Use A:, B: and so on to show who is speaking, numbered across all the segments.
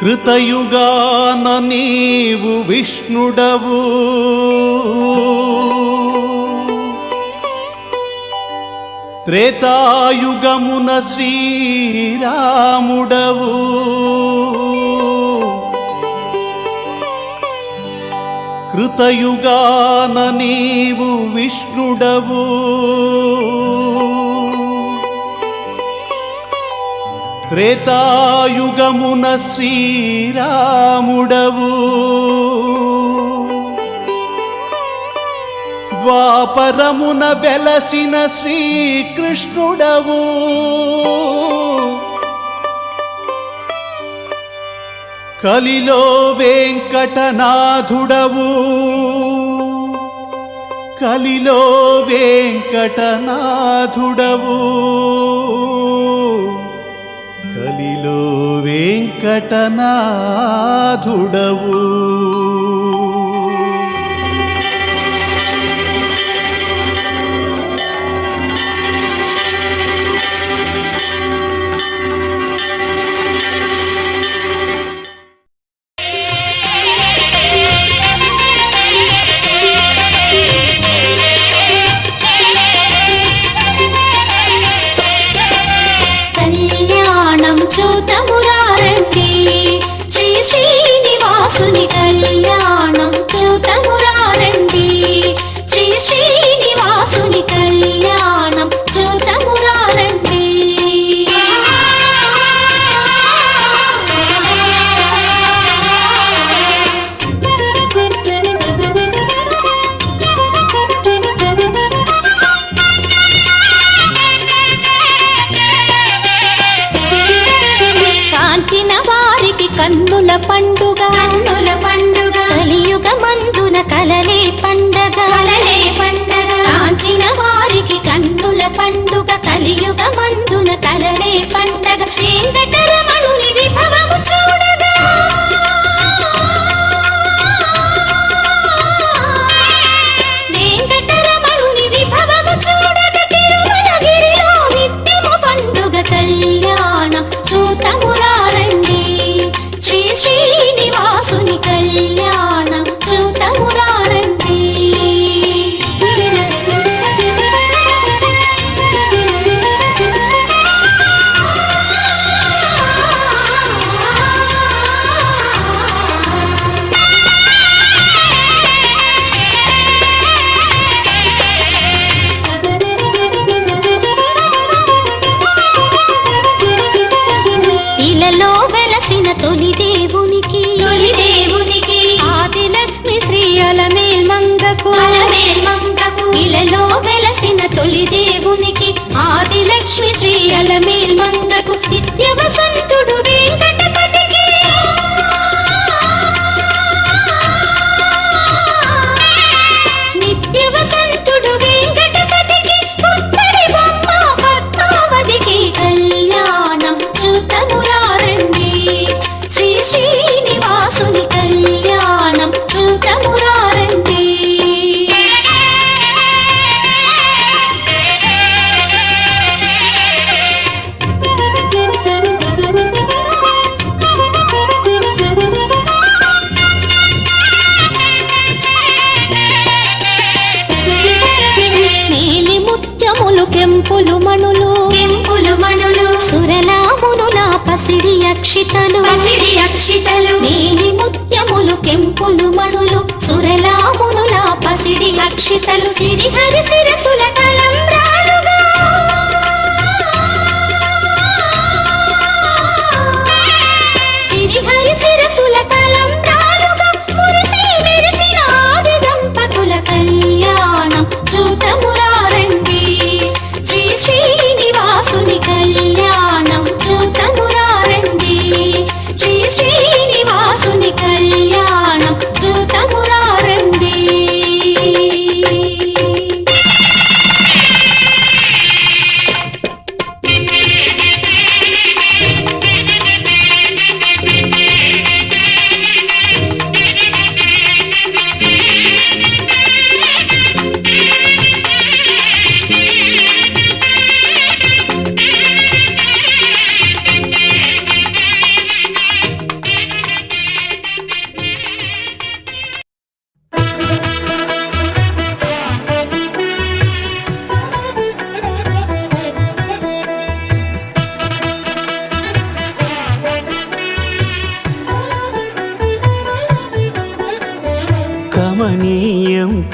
A: కృతయుగాన నీవు విష్ణుడవు. త్రేతాయుగమున శ్రీరాముడవు. కృతయుగాన నీవు విష్ణుడవు. త్రేతాయుగమున శ్రీరాముడవు. ద్వాపరమున వెలసిన శ్రీకృష్ణుడవు. కలిలో వెంకటనాథుడవు. కలిలో వెంకటనాథుడవూ. కలిలో వెంకటనాథుడవు.
B: ലക്ഷ്മി ശ്രീ അലമേ కసిడి అక్షితలు నీలి ముత్యములు కెంపులు మణులు సురలా మునులా పసిడి అక్షితలు సిరిహరి సిరసుల కళ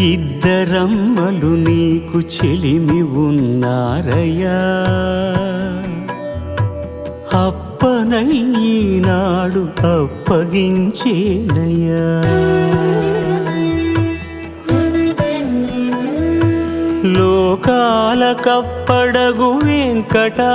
C: ఇద్దరమ్మలు నీకు చెలిమి ఉన్నారయ్యా. అప్పనయ్యినాడు అప్పగించేనయ్యా. లోకాల కప్పడగు వెంకటాద్రీషుడా.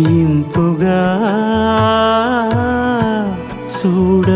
C: ఇంపుగా
B: చూడ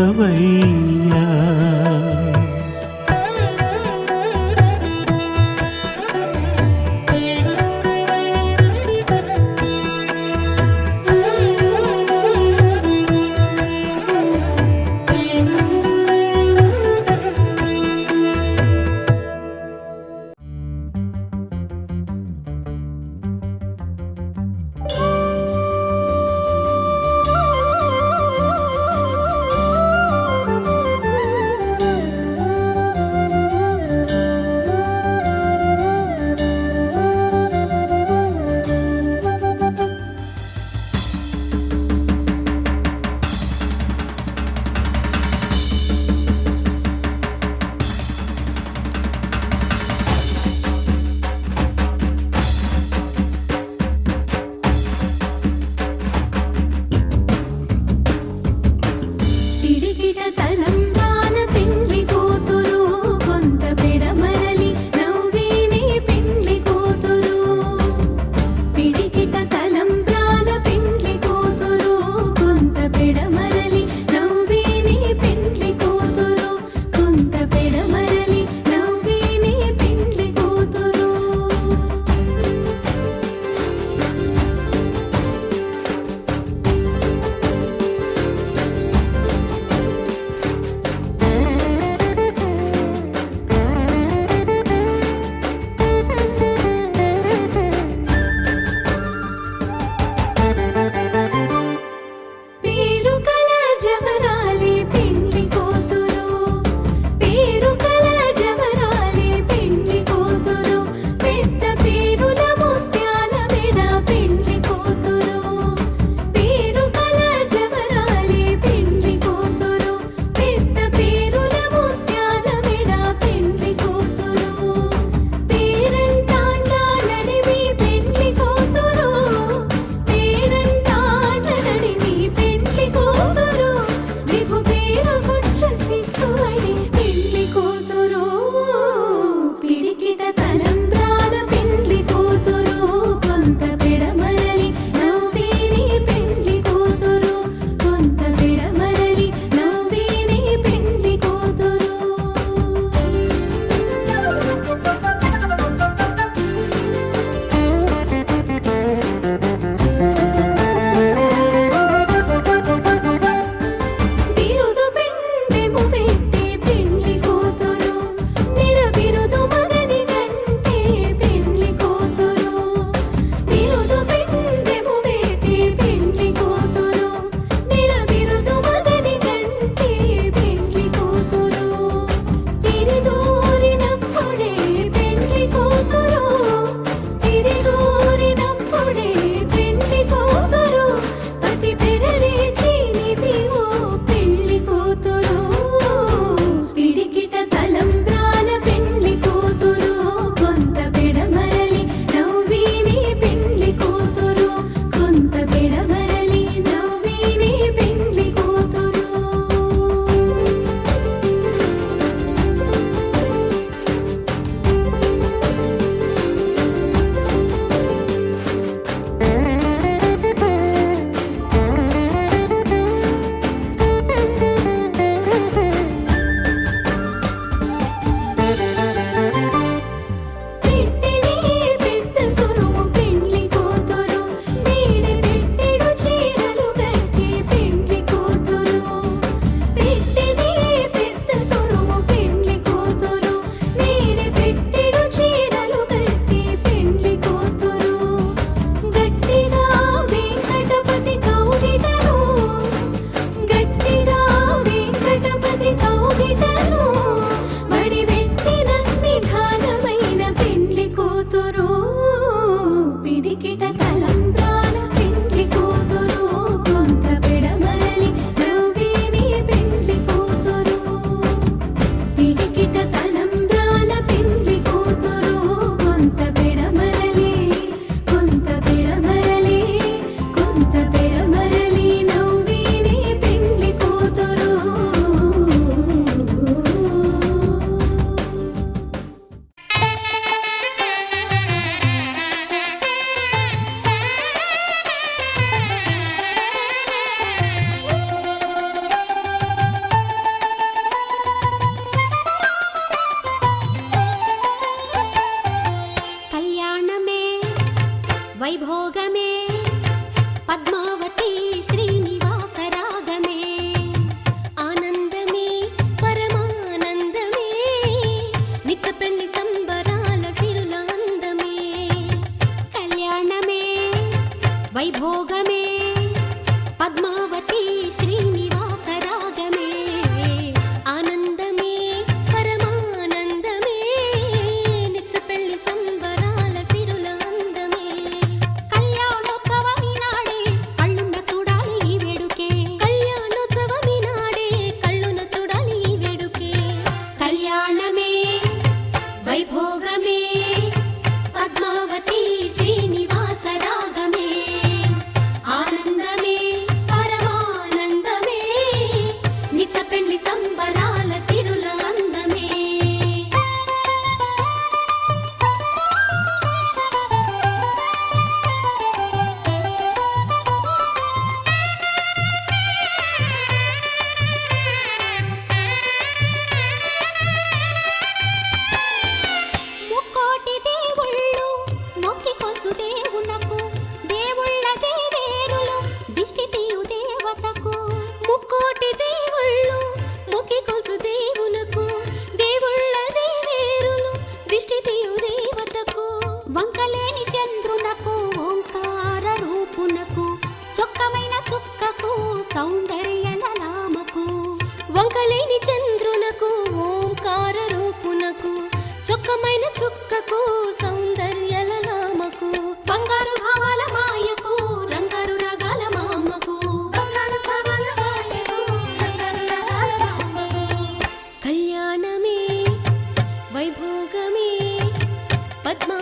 B: Padma.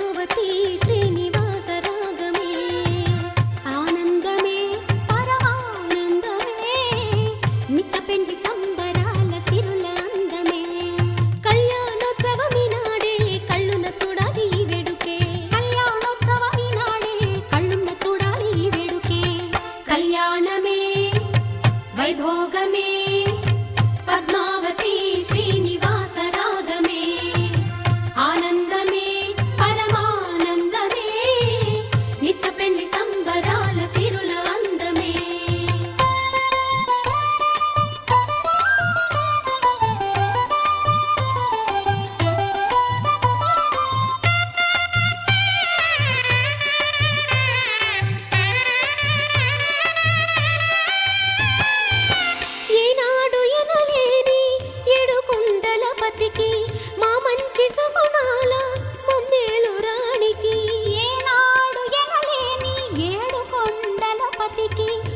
B: पति की